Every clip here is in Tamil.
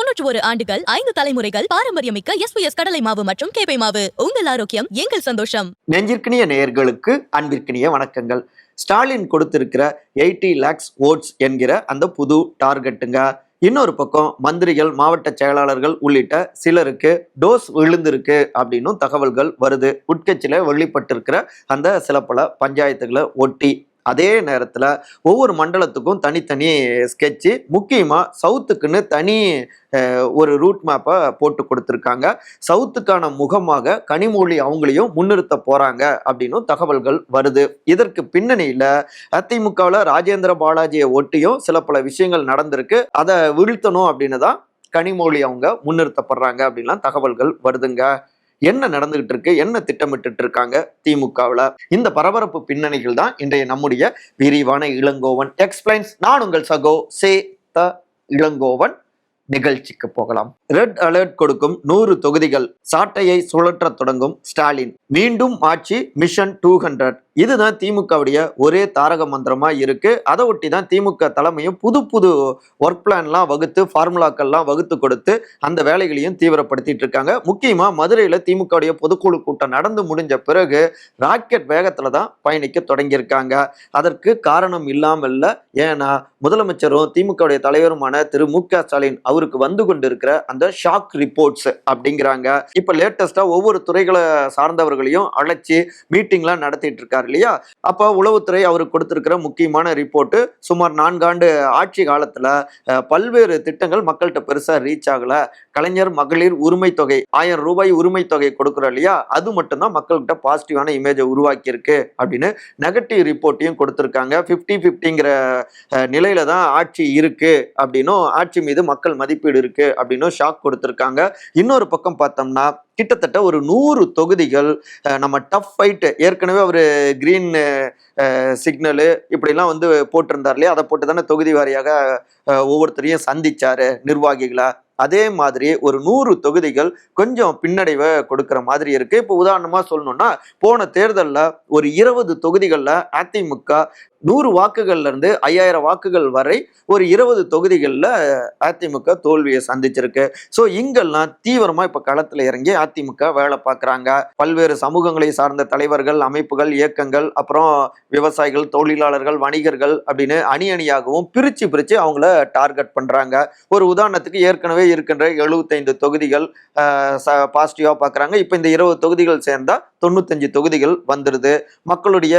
தொன்னூற்று ஒரு ஆண்டுகள் ஐந்து தலைமுறைகள் பாரம்பரியமிக்க எஸ்பிஎஸ் கடலை மாவு மற்றும் கேபை மாவு. உங்கள் ஆரோக்கியம் எங்கள் சந்தோஷம். நெஞ்சிற்கினிய நேயர்களுக்கு அன்பிற்கினிய வணக்கங்கள். ஸ்டாலின் கொடுத்திருக்கிற எயிட்டி லேக்ஸ் ஓட்ஸ் என்கிற அந்த புது டார்கெட்டுங்க. இன்னொரு பக்கம் மந்திரிகள் மாவட்ட செயலாளர்கள் உள்ளிட்ட சிலருக்கு டோஸ் விழுந்திருக்கு அப்படின்னும் தகவல்கள் வருது. உட்கட்சியில் வெளிப்பட்டிருக்கிற அந்த சில பல பஞ்சாயத்துகளை ஒட்டி அதே நேரத்தில் ஒவ்வொரு மண்டலத்துக்கும் தனித்தனி ஸ்கெட்சு முக்கியமாக சவுத்துக்குன்னு தனி ஒரு ரூட் மேப்பை போட்டு கொடுத்துருக்காங்க. சவுத்துக்கான முகமாக கனிமொழி அவங்களையும் முன்னிறுத்த போகிறாங்க அப்படின்னும் தகவல்கள் வருது. இதற்கு பின்னணியில் அதிமுகவில் ராஜேந்திர பாலாஜியை ஒட்டியும் சில பல விஷயங்கள் நடந்திருக்கு. அதை வீழ்த்தணும் அப்படின்னு தான் கனிமொழி அவங்க முன்னிறுத்தப்படுறாங்க அப்படின்லாம் தகவல்கள் வருதுங்க. என்ன நடந்துகிட்டு இருக்கு என்ன திட்டமிட்டு இருக்காங்க திமுகவில்? இந்த பரபரப்பு பின்னணிகள் தான் இன்றைய நம்முடைய விரிவான இளங்கோவன். எக்ஸ்பிளைன்ஸ் நான் உங்கள் சகோ சே த இளங்கோவன். நிகழ்ச்சிக்கு போகலாம். ரெட் அலர்ட் கொடுக்கும் நூறு தொகுதிகள். சாட்டையை சுழற்ற தொடங்கும் ஸ்டாலின். மீண்டும் ஆட்சி மிஷன் டூ ஹண்ட்ரட் இதுதான் திமுகவுடைய ஒரே தாரக மந்திரமா இருக்கு. அதை ஒட்டி தான் திமுக தலைமையும் புது புது ஒர்க் பிளான்லாம் வகுத்து ஃபார்முலாக்கள்லாம் வகுத்து கொடுத்து அந்த வேலைகளையும் தீவிரப்படுத்திட்டு இருக்காங்க. முக்கியமா மதுரையில திமுகவுடைய பொதுக்குழு கூட்டம் நடந்து முடிஞ்ச பிறகு ராக்கெட் வேகத்துல தான் பயணிக்க தொடங்கியிருக்காங்க. அதற்கு காரணம் இல்லாமல் இல்லை ஏன்னா முதலமைச்சரும் திமுகவுடைய தலைவருமான திரு மு க ஸ்டாலின் அவருக்கு வந்து கொண்டிருக்கிற அந்த ஷாக் ரிப்போர்ட்ஸ் அப்படிங்கிறாங்க. இப்ப லேட்டஸ்டா ஒவ்வொரு துறைகளை சார்ந்தவர்களையும் அழைச்சி மீட்டிங்லாம் நடத்திட்டு இருக்காரு இல்லையா? அப்போ உளவுத்துறை அவருக்கு கொடுத்திருக்கிற முக்கியமான ரிப்போர்ட்டு சுமார் நான்காண்டு ஆட்சி காலத்துல பல்வேறு திட்டங்கள் மக்கள்கிட்ட பெருசா ரீச் ஆகல. கலைஞர் மகளிர் உரிமை தொகை ஆயிரம் ரூபாய் உரிமை தொகை கொடுக்குறோம் இல்லையா? அது மட்டும்தான் மக்கள்கிட்ட பாசிட்டிவான இமேஜை உருவாக்கி இருக்கு அப்படின்னு நெகட்டிவ் ரிப்போர்ட்டையும் கொடுத்திருக்காங்க. ஃபிஃப்டி ஃபிஃப்டிங்கிற நிலையில தான் ஆட்சி இருக்கு அப்படின்னும் ஆட்சி மீது மக்கள் மதிப்பீடு இருக்கு அப்படின்னும் ஷாக் கொடுத்துருக்காங்க. இன்னொரு பக்கம் பார்த்தோம்னா கிட்டத்தட்ட ஒரு நூறு தொகுதிகள் நம்ம டஃப் ஃபைட் ஏற்கனவே அவர் கிரீன் சிக்னலு இப்படிலாம் வந்து போட்டிருந்தார் இல்லையா? அதை போட்டு தானே தொகுதி வாரியாக ஒவ்வொருத்தரையும் சந்திச்சாரு நிர்வாகிகளாக அதே மாதிரி ஒரு நூறு தொகுதிகள் கொஞ்சம் பின்னடைவை கொடுக்கிற மாதிரி இருக்கு. இப்போ உதாரணமாக சொல்லணும்னா போன தேர்தலில் ஒரு இருபது தொகுதிகளில் அதிமுக நூறு வாக்குகள்ல இருந்து ஐயாயிரம் வாக்குகள் வரை ஒரு இருபது தொகுதிகளில் அதிமுக தோல்வியை சந்திச்சிருக்கு. ஸோ இங்கெல்லாம் தீவிரமா இப்ப களத்துல இறங்கி அதிமுக வேலை பார்க்குறாங்க. பல்வேறு சமூகங்களை சார்ந்த தலைவர்கள் அமைப்புகள் இயக்கங்கள் அப்புறம் விவசாயிகள் தொழிலாளர்கள் வணிகர்கள் அப்படின்னு அணி அணியாகவும் பிரிச்சு பிரிச்சு அவங்கள டார்கெட் பண்றாங்க. ஒரு உதாரணத்துக்கு ஏற்கனவே இருக்கின்ற எழுபத்தைந்து தொகுதிகள் பாசிட்டிவாக பார்க்குறாங்க இப்போ இந்த இருபது தொகுதிகள் சேர்ந்தால் தொண்ணூத்தஞ்சு தொகுதிகள் வந்துடுது மக்களுடைய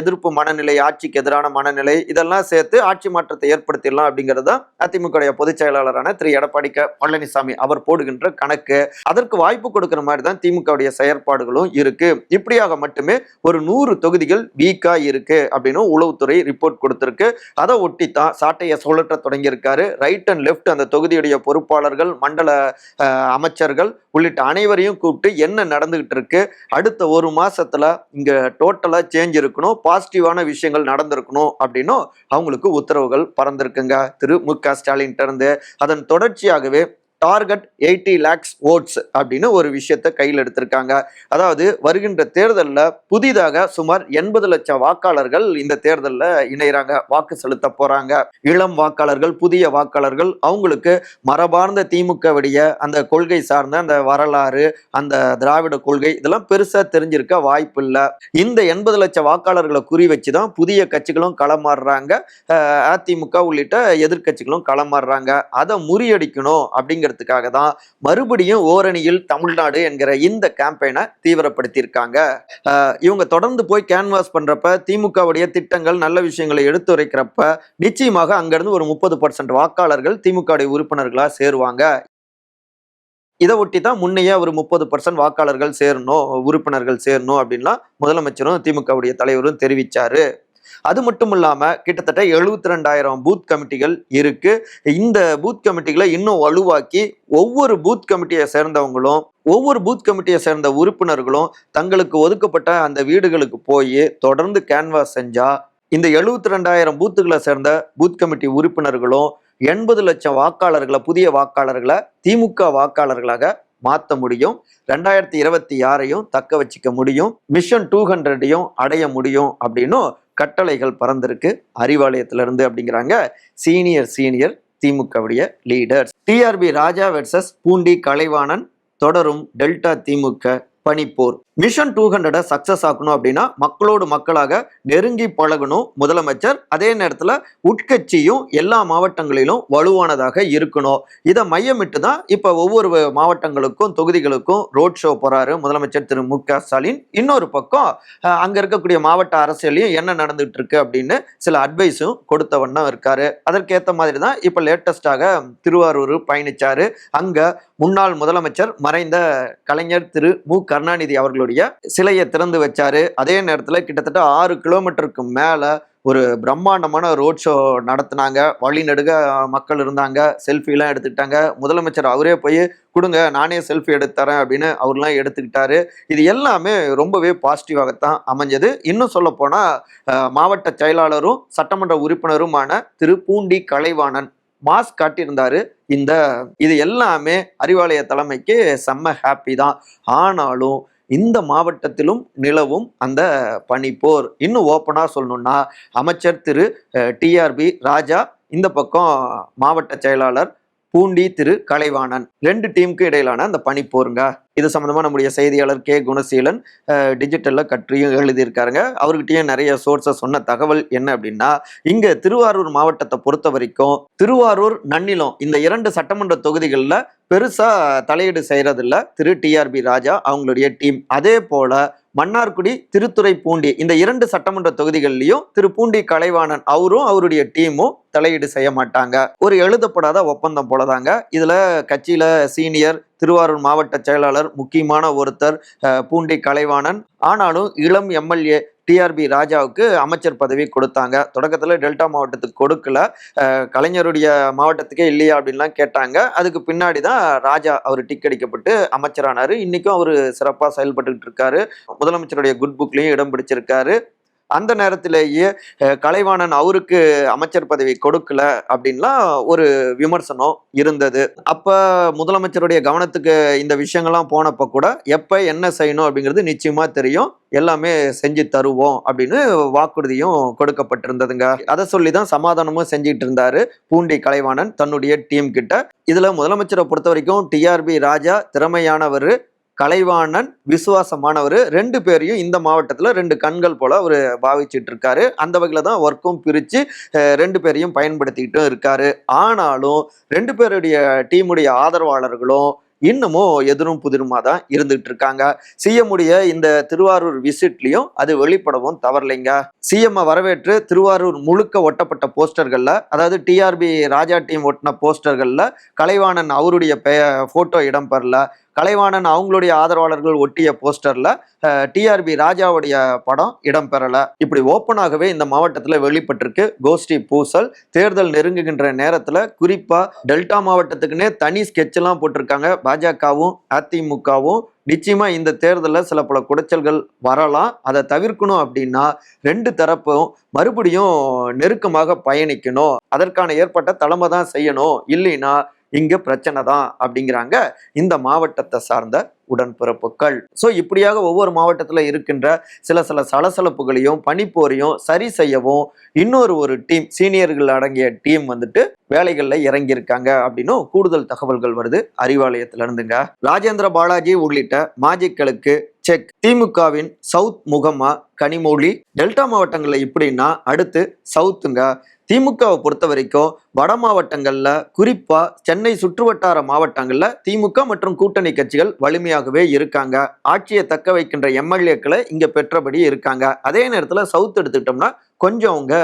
எதிர்ப்பு மனநிலை ஆட்சிக்கு எதிரான மனநிலை இதெல்லாம் சேர்த்து ஆட்சி மாற்றத்தை ஏற்படுத்திடலாம் அப்படிங்கிறது தான் அதிமுகவுடைய பொதுச் செயலாளரான திரு. எடப்பாடி க. பழனிசாமி அவர் போடுகின்ற கணக்கு. அதற்கு வாய்ப்பு கொடுக்கிற மாதிரி தான் திமுகவுடைய செயற்பாடுகளும் இருக்கு. இப்படியாக மட்டுமே ஒரு நூறு தொகுதிகள் வீக்கா இருக்கு அப்படின்னு உளவுத்துறை ரிப்போர்ட் கொடுத்திருக்கு. அதை ஒட்டி தான் சாட்டையை சுழற்ற தொடங்கியிருக்காரு. ரைட் அண்ட் லெஃப்ட் அந்த தொகுதியுடைய பொறுப்பாளர் பொறுப்பாளர்கள் மண்டல அமைச்சர்கள் உள்ளிட்ட அனைவரையும் கூப்பிட்டு என்ன நடந்துகிட்டு இருக்கு? அடுத்த ஒரு மாசத்துல இங்க டோட்டலா சேஞ்ச் இருக்கணும் பாசிட்டிவான விஷயங்கள் நடந்திருக்கணும் அப்படின்னும் அவங்களுக்கு உத்தரவுகள் பறந்திருக்குங்க. திரு மு க ஸ்டாலின் இருந்து அதன் தொடர்ச்சியாகவே டார்கெட் எயிட்டி லேக்ஸ் ஓட்ஸ் அப்படின்னு ஒரு விஷயத்தை கையில் எடுத்திருக்காங்க. அதாவது வருகின்ற தேர்தலில் புதிதாக சுமார் எண்பது லட்சம் வாக்காளர்கள் இந்த தேர்தலில் இணைகிறாங்க வாக்கு செலுத்த போகிறாங்க இளம் வாக்காளர்கள் புதிய வாக்காளர்கள் அவங்களுக்கு மரபார்ந்த திமுக விடைய அந்த கொள்கை சார்ந்த அந்த வரலாறு அந்த திராவிட கொள்கை இதெல்லாம் பெருசாக தெரிஞ்சிருக்க வாய்ப்பு இல்லை. இந்த எண்பது லட்சம் வாக்காளர்களை குறி வச்சு தான் புதிய கட்சிகளும் களமாறுறாங்க. அதிமுக உள்ளிட்ட எதிர்க்கட்சிகளும் களமாறுறாங்க. அதை முறியடிக்கணும் அப்படிங்கிறதுக்காக தான் மறுபடியும் ஓரணியில் தமிழ்நாடு என்கிற இந்த கேம்பெயினை தீவிரப்படுத்தியிருக்காங்க. இவங்க தொடர்ந்து போய் கேன்வாஸ் பண்றப்ப திமுகவுடைய திட்டங்கள் நல்ல விஷயங்களை எடுத்துரைக்கிறப்ப நிச்சயமாக அங்கிருந்து ஒரு முப்பது பர்சன்ட் வாக்காளர்கள் திமுகவுடைய உறுப்பினர்களாக சேருவாங்க. இதை ஒட்டி தான் முன்னையே ஒரு முப்பது பர்சன்ட் வாக்காளர்கள் சேரணும் உறுப்பினர்கள் சேரணும் அப்படின்லாம் முதலமைச்சரும் திமுகவுடைய தலைவரும் தெரிவிச்சாரு. அது மட்டும் இல்லாமல் கிட்டத்தட்ட எழுபத்தி ரெண்டாயிரம் பூத் கமிட்டிகள் இருக்கு. இந்த பூத் கமிட்டிகளை இன்னும் வலுவாக்கி ஒவ்வொரு பூத் கமிட்டியை சேர்ந்தவங்களும் ஒவ்வொரு பூத் கமிட்டியை சேர்ந்த உறுப்பினர்களும் தங்களுக்கு ஒதுக்கப்பட்ட அந்த வீடுகளுக்கு போய் தொடர்ந்து கேன்வாஸ் செஞ்சா இந்த எழுபத்தி ரெண்டாயிரம் பூத்துகளை சேர்ந்த பூத் கமிட்டி உறுப்பினர்களும் எண்பது லட்சம் வாக்காளர்களை புதிய வாக்காளர்களை திமுக வாக்காளர்களாக மாற்ற முடியும். ரெண்டாயிரத்தி இருபத்தி ஆறையும் தக்க வச்சுக்க முடியும். மிஷன் டூ ஹண்ட்ரடையும் அடைய முடியும் அப்படின்னும் கட்டளைகள் பறந்திருக்கு. அறிவாலயத்திலிருந்து அப்படிங்கிறாங்க. சீனியர் சீனியர் திமுகவுடைய leaders TRB Raja versus Poondi Kalaivanan தொடரும் டெல்டா திமுக பனிப்போர் மிஷன் டூ ஹண்ட்ரடை சக்சஸ் ஆக்கணும் அப்படின்னா மக்களோடு மக்களாக நெருங்கி பழகணும் முதலமைச்சர். அதே நேரத்தில் உட்கட்சியும் எல்லா மாவட்டங்களிலும் வலுவானதாக இருக்கணும். இதை மையமிட்டு தான் இப்போ ஒவ்வொரு மாவட்டங்களுக்கும் தொகுதிகளுக்கும் ரோட் ஷோ போகிறாரு முதலமைச்சர் திரு மு க ஸ்டாலின். இன்னொரு பக்கம் அங்கே இருக்கக்கூடிய மாவட்ட அரசியலையும் என்ன நடந்துகிட்டு இருக்கு அப்படின்னு சில அட்வைஸும் கொடுத்த வண்ணம் இருக்காரு. அதற்கேற்ற மாதிரி தான் இப்போ லேட்டஸ்டாக திருவாரூர் பயணிச்சாரு. அங்கே முன்னாள் முதலமைச்சர் மறைந்த கலைஞர் திரு மு க கருணாநிதி அவர்களுடைய சிலையை திறந்து வச்சாரு. அதே நேரத்தில் கிட்டத்தட்ட ஆறு கிலோமீட்டருக்கு மேலே ஒரு பிரம்மாண்டமான ரோட் ஷோ நடத்தினாங்க. வழி நெடுக மக்கள் இருந்தாங்க. செல்ஃபிலாம் எடுத்துக்கிட்டாங்க. முதலமைச்சர் அவரே போய் கொடுங்க நானே செல்ஃபி எடுத்துறேன் அப்படின்னு அவர்லாம் எடுத்துக்கிட்டாரு. இது எல்லாமே ரொம்பவே பாசிட்டிவாகத்தான் அமைஞ்சது. இன்னும் சொல்ல போனால் மாவட்ட செயலாளரும் சட்டமன்ற உறுப்பினருமான திரு. பூண்டி கலைவாணன் மாஸ்க் காட்டியிருந்தாரு. இந்த இது எல்லாமே அறிவாலய தலைமைக்கு செம்ம ஹாப்பி தான். ஆனாலும் இந்த மாவட்டத்திலும் நிலவும் அந்த பனிப்போர். இன்னும் ஓப்பனாக சொல்லணும்னா அமைச்சர் திரு டிஆர்பி ராஜா இந்த பக்கம் மாவட்ட செயலாளர் பூண்டி திரு கலைவாணன். ரெண்டு டீமுக்கு இடையிலான அந்த பணி போருங்க. இது சம்மந்தமாக நம்முடைய செய்தியாளர் கே. குணசீலன் டிஜிட்டலில் கற்றியும் எழுதியிருக்காருங்க. அவர்கிட்டயும் நிறைய சோர்ஸஸ் சொன்ன தகவல் என்ன அப்படின்னா இங்கே திருவாரூர் மாவட்டத்தை பொறுத்த வரைக்கும் திருவாரூர் நன்னிலம் இந்த இரண்டு சட்டமன்ற தொகுதிகளில் பெருசாக தலையீடு செய்கிறதில்ல திரு டிஆர்பி ராஜா அவங்களுடைய டீம் அதே போல் மன்னார்குடி திருத்துறைப்பூண்டி இந்த இரண்டு சட்டமன்ற தொகுதிகள்லயும் திரு. பூண்டி கலைவாணன் அவரும் அவருடைய டீமும் தலையீடு செய்ய மாட்டாங்க. ஒரு எழுதப்படாத ஒப்பந்தம் போலதாங்க. இதுல கட்சியில சீனியர் திருவாரூர் மாவட்ட செயலாளர் முக்கியமான ஒருத்தர் பூண்டி கலைவாணன். ஆனாலும் இளம் எம்எல்ஏ டிஆர்பி ராஜாவுக்கு அமைச்சர் பதவி கொடுத்தாங்க. தொடக்கத்தில் டெல்டா மாவட்டத்துக்கு கொடுக்கல. கலைஞருடைய மாவட்டத்துக்கே இல்லையா அப்படின்லாம் கேட்டாங்க. அதுக்கு பின்னாடி தான் ராஜா அவர் டிக் அடிக்கப்பட்டு அமைச்சரானார். இன்றைக்கும் அவர் சிறப்பாக செயல்பட்டுக்கிட்டு இருக்காரு. முதலமைச்சருடைய குட் புக்லையும் இடம் பிடிச்சிருக்காரு. அந்த நேரத்திலேயே கலைவாணன் அவருக்கு அமைச்சர் பதவி கொடுக்கல அப்படின்லாம் ஒரு விமர்சனம் இருந்தது. அப்போ முதலமைச்சருடைய கவனத்துக்கு இந்த விஷயங்கள்லாம் போனப்போ கூட எப்போ என்ன செய்யணும் அப்படிங்கிறது நிச்சயமாக தெரியும். எல்லாமே செஞ்சு தருவோம் அப்படின்னு வாக்குறுதியும் கொடுக்கப்பட்டிருந்ததுங்க. அதை சொல்லி தான் சமாதானமும் செஞ்சுட்டு இருந்தாரு பூண்டி கலைவாணன் தன்னுடைய டீம் கிட்ட. இதில் முதலமைச்சரை பொறுத்த வரைக்கும் டிஆர்பி ராஜா திறமையானவர். கலைவாணன் விசுவாசமானவர். ரெண்டு பேரையும் இந்த மாவட்டத்தில் ரெண்டு கண்கள் போல அவர் பாவிச்சிட்டு இருக்காரு அந்த வகையில் தான் ஒர்க்கும் பிரித்து ரெண்டு பேரையும் பயன்படுத்திக்கிட்டும் இருக்காரு. ஆனாலும் ரெண்டு பேருடைய டீமுடைய ஆதரவாளர்களும் இன்னமும் எதிரும் புதிருமா தான் இருந்துகிட்டு இருக்காங்க சிஎம்முடைய இந்த திருவாரூர் விசிட்லையும் அது வெளிப்படவும் தவறலைங்க. சிஎம் வரவேற்று திருவாரூர் முழுக்க ஒட்டப்பட்ட போஸ்டர்களில் அதாவது டிஆர்பி ராஜா டீம் ஒட்டின போஸ்டர்களில் கலைவாணன் அவருடைய பெ இடம் பெறல கலைவாணன் அவங்களுடைய ஆதரவாளர்கள் ஒட்டிய போஸ்டர்ல டிஆர்பி ராஜாவுடைய படம் இடம்பெறல. இப்படி ஓப்பனாகவே இந்த மாவட்டத்தில் வெளிப்பட்டிருக்கு. கோஷ்டி பூசல் தேர்தல் நெருங்குகின்ற நேரத்தில் குறிப்பா டெல்டா மாவட்டத்துக்குன்னே தனி sketch எல்லாம் போட்டிருக்காங்க. பாஜகவும் அதிமுகவும். நிச்சயமா இந்த தேர்தலில் சில பல குடைச்சல்கள் வரலாம். அதை தவிர்க்கணும் அப்படின்னா ரெண்டு தரப்பும் மறுபடியும் நெருக்கமாக பயணிக்கணும். அதற்கான ஏற்பட்ட தலைமை தான் செய்யணும். இல்லைன்னா இங்கு பிரச்சனை தான் அப்படிங்கிறாங்க இந்த மாவட்டத்தை சார்ந்த உடன்பிறப்புகள். ஸோ இப்படியாக ஒவ்வொரு மாவட்டத்தில் இருக்கின்ற சில சில சலசலப்புகளையும் பனிப்போரையும் சரி செய்யவும் இன்னொரு ஒரு டீம் சீனியர்கள் அடங்கிய டீம் வந்துட்டு வேலைகளில் இறங்கியிருக்காங்க அப்படின்னும் கூடுதல் தகவல்கள் வருது அறிவாலயத்திலிருந்துங்க. ராஜேந்திர பாலாஜி உள்ளிட்ட மாஜிக்களுக்கு செக். திமுகவின் சவுத் முகமா கனிமொழி டெல்டா மாவட்டங்களில் இப்படின்னா அடுத்து சவுத்துங்க. திமுகவை பொறுத்த வரைக்கும் வட மாவட்டங்களில் குறிப்பாக சென்னை சுற்றுவட்டார மாவட்டங்களில் திமுக மற்றும் கூட்டணி கட்சிகள் வலிமையாகவே இருக்காங்க. ஆட்சியை தக்க வைக்கின்ற எம்எல்ஏக்களை இங்கே பெற்றபடி இருக்காங்க. அதே நேரத்தில் சவுத் எடுத்துக்கிட்டோம்னா கொஞ்சம் அவங்க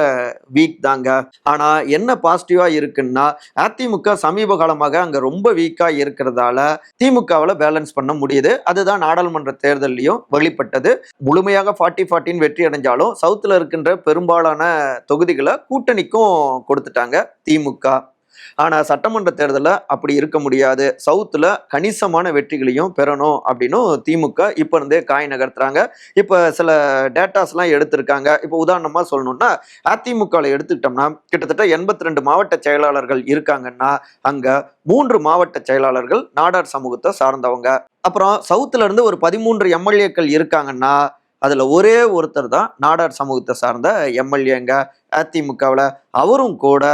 வீக் தாங்க. ஆனால் என்ன பாசிட்டிவாக இருக்குன்னா அதிமுக சமீப காலமாக அங்கே ரொம்ப வீக்காக இருக்கிறதால திமுகவில் பேலன்ஸ் பண்ண முடியுது. அதுதான் நாடாளுமன்ற தேர்தலையும் வெளிப்பட்டது. முழுமையாக ஃபார்ட்டி ஃபார்ட்டின்னு வெற்றி அடைஞ்சாலும் சவுத்தில் இருக்கின்ற பெரும்பாலான தொகுதிகளை கூட்டணிக்கும் கொடுத்துட்டாங்க திமுக. ஆனால் சட்டமன்ற தேர்தலில் அப்படி இருக்க முடியாது. சவுத்தில் கணிசமான வெற்றிகளையும் பெறணும் அப்படின்னும் திமுக இப்போ இருந்தே காய் நகர்த்துறாங்க. இப்போ சில டேட்டாஸ்லாம் எடுத்திருக்காங்க. இப்போ உதாரணமாக சொல்லணும்னா அதிமுகவில் எடுத்துக்கிட்டோம்னா கிட்டத்தட்ட எண்பத்தி ரெண்டு மாவட்ட செயலாளர்கள் இருக்காங்கன்னா அங்கே மூன்று மாவட்ட செயலாளர்கள் நாடார் சமூகத்தை சார்ந்தவங்க. அப்புறம் சவுத்துல இருந்து ஒரு பதிமூன்று எம்எல்ஏக்கள் இருக்காங்கன்னா அதில் ஒரே ஒருத்தர் தான் நாடார் சமூகத்தை சார்ந்த எம்எல்ஏங்க அதிமுகவில் அவரும் கூட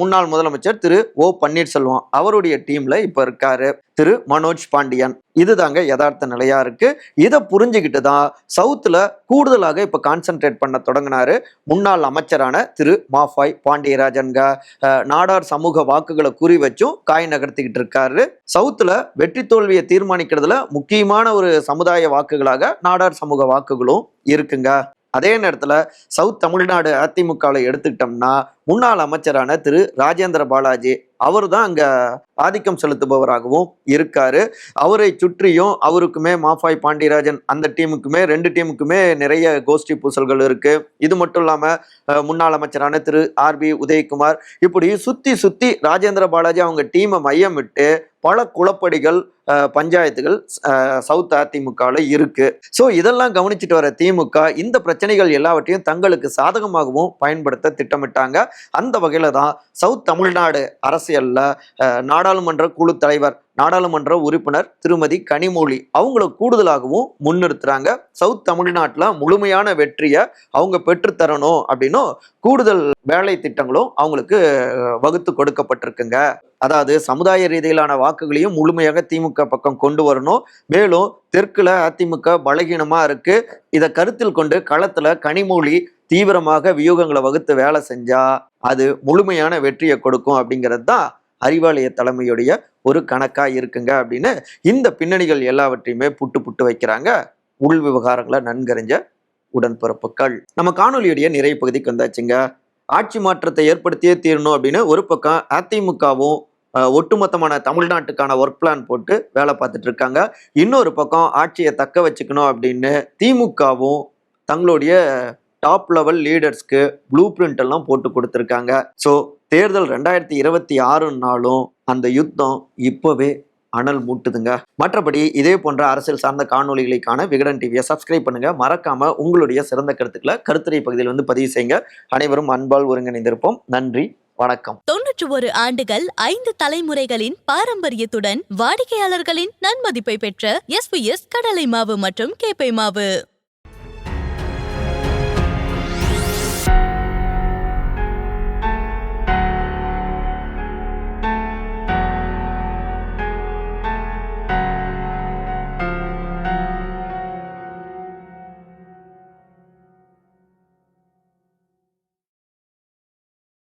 முன்னாள் முதலமைச்சர் திரு ஓ பன்னீர்செல்வம் அவருடைய டீம்ல இப்ப இருக்காரு திரு மனோஜ் பாண்டியன். இதுதாங்க யதார்த்த நிலையா இருக்கு. இதை புரிஞ்சுக்கிட்டு தான் சவுத்துல கூடுதலாக இப்ப கான்சென்ட்ரேட் பண்ண தொடங்கினாரு முன்னாள் அமைச்சரான திரு மாஃபாய் பாண்டியராஜன்க. நாடார் சமூக வாக்குகளை குறி வச்சும் காய் நகர்த்திக்கிட்டு இருக்காரு. சவுத்துல வெற்றி தோல்வியை தீர்மானிக்கிறதுல முக்கியமான ஒரு சமுதாய வாக்குகளாக நாடார் சமூக வாக்குகளும் இருக்குங்க. அதே நேரத்தில் சவுத் தமிழ்நாடு அதிமுகவில் எடுத்துக்கிட்டோம்னா முன்னாள் அமைச்சரான திரு ராஜேந்திர பாலாஜி அவர் தான் அங்கே ஆதிக்கம் செலுத்துபவராகவும் இருக்காரு. அவரை சுற்றியும் அவருக்குமே மாஃபாய் பாண்டியராஜன் அந்த டீமுக்குமே ரெண்டு டீமுக்குமே நிறைய கோஷ்டி பூசல்கள் இருக்கு. இது மட்டும் இல்லாமல் முன்னாள் அமைச்சரான திரு ஆர் பி உதயகுமார் இப்படி சுற்றி சுற்றி ராஜேந்திர பாலாஜி அவங்க டீமை மையம் விட்டு பல குளப்படிகள் பஞ்சாயத்துகள் சவுத் அதிமுகவில் இருக்குது ஸோ இதெல்லாம் கவனிச்சுட்டு வர திமுக இந்த பிரச்சனைகள் எல்லாவற்றையும் தங்களுக்கு சாதகமாகவும் பயன்படுத்த திட்டமிட்டாங்க. அந்த வகையில் தான் சவுத் தமிழ்நாடு அரசியலில் நாடாளுமன்ற குழு தலைவர் நாடாளுமன்ற உறுப்பினர் திருமதி கனிமொழி அவங்கள கூடுதலாகவும் முன்னிறுத்துறாங்க. சவுத் தமிழ்நாட்டில் முழுமையான வெற்றியை அவங்க பெற்றுத்தரணும் அப்படின்னும் கூடுதல் வேலை திட்டங்களும் அவங்களுக்கு வகுத்து கொடுக்கப்பட்டிருக்குங்க. அதாவது சமுதாய ரீதியிலான வாக்குகளையும் முழுமையாக திமுக பக்கம் கொண்டு வரணும். மேலும் தெற்குல அதிமுக பலகீனமாக இருக்கு. இதை கருத்தில் கொண்டு களத்தில் கனிமொழி தீவிரமாக வியூகங்களை வகுத்து வேலை செஞ்சா அது முழுமையான வெற்றியை கொடுக்கும் அப்படிங்கிறது தான் அறிவாலய தலைமையுடைய ஒரு கணக்கா இருக்குங்க அப்படின்னு இந்த பின்னணிகள் எல்லாவற்றையுமே புட்டு புட்டு வைக்கிறாங்க. உள் விவகாரங்களை நன்கறிஞ்ச உடன்பிறப்புகள். நம்ம காணொலியுடைய நிறைய பகுதிக்கு வந்தாச்சுங்க. ஆட்சி மாற்றத்தை ஏற்படுத்தியே தீரணும் அப்படின்னு ஒரு பக்கம் அதிமுகவும் ஒட்டுமொத்தமான தமிழ்நாட்டுக்கான ஒர்க் பிளான் போட்டு வேலை பார்த்துட்டு இருக்காங்க. இன்னொரு பக்கம் ஆட்சியை தக்க வச்சுக்கணும் அப்படின்னு திமுகவும் தங்களுடைய டாப் லெவல் லீடர்ஸ்க்கு ப்ளூ பிரிண்ட் எல்லாம் போட்டு கொடுத்துருக்காங்க. ஸோ தேர்தல் ரெண்டாயிரத்தி இருபத்தி ஆறுனாலும் அந்த யுத்தம் இப்போவே அனல் மூட்டுதுங்க. மற்றபடி இதே போன்ற அரசியல் சார்ந்த காணொளிகளுக்கான விகடன் டிவியை சப்ஸ்கிரைப் பண்ணுங்க. மறக்காம உங்களுடைய சிறந்த கருத்துக்களை கருத்துரை பகுதியில் வந்து பதிவு செய்யுங்க. அனைவரும் அன்பால் ஒருங்கிணைந்திருப்போம். நன்றி வணக்கம். தொன்னூற்றி ஒரு ஆண்டுகள் ஐந்து தலைமுறைகளின் பாரம்பரியத்துடன் வாடிக்கையாளர்களின் நன்மதிப்பை பெற்ற எஸ்பிஎஸ் கடலை மாவு மற்றும் கேப்பை மாவு.